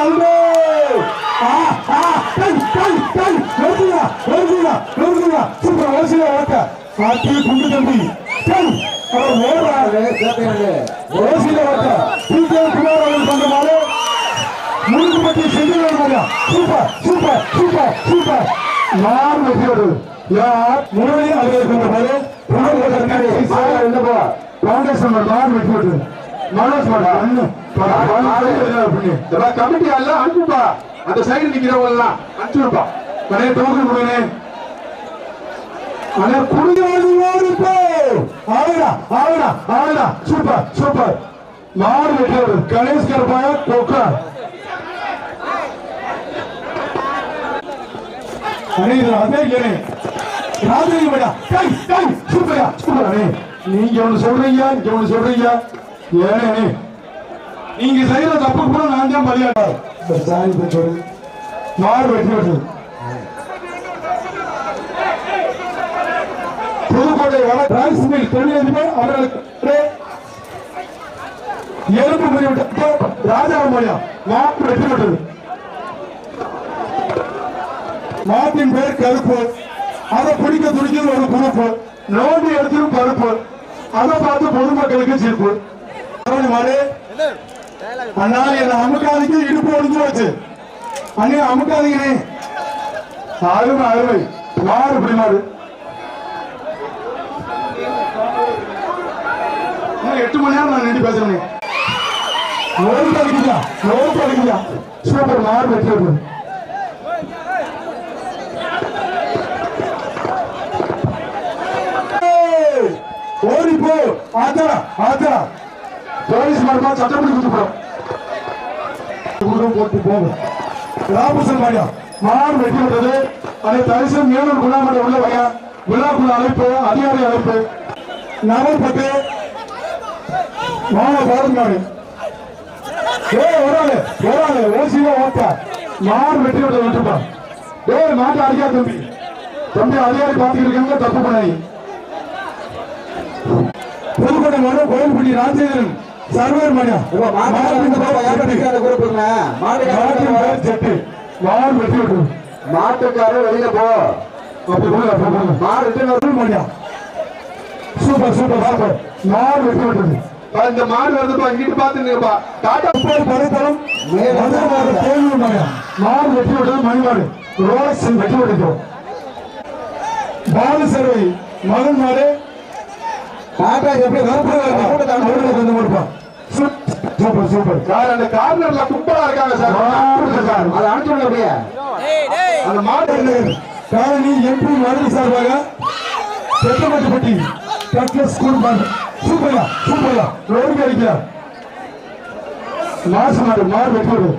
நல்வே ஆ ஆ கை கை கை வருதுடா வருதுடா வருதுடா சூப்பர் ஓசில ஓட்ட பாத்தி குண்டு தம்பி. கை அவர் ஓடுறா. ஓசில ஓட்ட பிகே குமார் அவர்கள் சொந்தமாலே முழுக்குப்பட்டி செஞ்சு மாதிரியா சூப்பர் சூப்பர் சூப்பர் சூப்பர். யார் வெற்றியோடு? யார் முரளி அவர்கள் கொண்ட போது ஃபவுண்டேஷன் யார் வெற்றியோடு. மனோஜ் கமிட்டி எல்லாம் அனுப்புப்பா அந்த சைடு நிக்கிறவங்க எல்லாம் அனுப்பிச்சுடுப்பா கடை டோக்கன் கொடுங்க அண்ணா குடியாடி ஓடி போ ஆவுடா ஆவுடா சூப்பர் சூப்பர். மாடு வெற்றியோடு கணேஷ் கருப்பாய கொக்கா அண்ணே இது அதே கேளு ராஜரி விடா கை கை சூப்பரா நீங்க ஒண்ணு சொல்றீங்க இங்க சொல்றீங்க ஏனே நீங்க செய்யற தப்பு கூட நான் தான் பலியாடா சாரி சொல்லு. மாடு வெற்றி விட்டு புதுக்கோட்டை வட ரைஸ் மில் தொழிலதிபர் அவர்களுக்கு எறும்பு மணி ராஜாமணியா மாட்டு வெற்றி விட்டது மாட்டின் பேர் கருப்பு. அதை பிடிக்க துடிக்கிறது ஒரு குறுப்பு. நோண்டி எடுத்துரும் பருப்பு அதை பார்த்து பொதுமக்களுக்கு சிரிப்பு. அரவணை மாடு? அண்ணா என்ன எட்டு மணி நேரம் நான் நின்று பேசுறேன். நோய் படிக்கலையா நோய் படிக்கலையா சூப்பர் மாடு வெற்றி விடுது ஏய், ஓடி ஆத்தா ஆத்தா போலீஸ் மரமா சட்டப்படி குத்து போட்டு போகும் ராமசன் மாடியா மாடு வெட்டி விட்டது அதை தரிசு மேலும் குணாமலை உள்ள வகையா விழாக்குள்ள அழைப்பு அதிகாரி அழைப்பு. நவம்பட்டு பத்து பாருங்க பாரத் மாடு. ஏ ஒரு வராது ஓசியில ஓட்ட. மாறு வெட்டி விட்டது விட்டுப்பா ஏய் மாட்டு அடிக்கா தம்பி. தம்பி அதிகாரி பார்த்துக்கிட்டு தப்பு பண்ணாங்க புதுக்கோட்டை மனு கோயில்பட்டி ராஜேந்திரன். சர்வர் மணியா மாட்டுக்காரர் வெளியில போ. Super super super. மாடு வெட்டி விட்டது. இந்த மாடு வருதுப்பா இங்கிட்டு பார்த்து நிற்பா டாடா. படைத்தளம் மணியா? மாடு வெட்டி விட்டது மணிமாடு. ரோலக்ஸ் வெட்டி விட்டது பாலு சர்வை மகன் மாடு டாடா எப்படி கருப்பு கொஞ்சம் கொடுப்பான் சூப்பர் சூப்பர் சார் அந்த கார்னர்ல கும்பலா இருக்காங்க சார். அதை அனுப்பிச்சு அப்படியே. அந்த மாடு காலனி எம்பி மதுரை சார்பாக பெத்தமட்டுப்பட்டி கட்லஸ் ஸ்கூல் பாண்ட் சூப்பர்யா சூப்பர்யா. ரோடு அடிக்கிறா மாசு மாடு மாடு விடு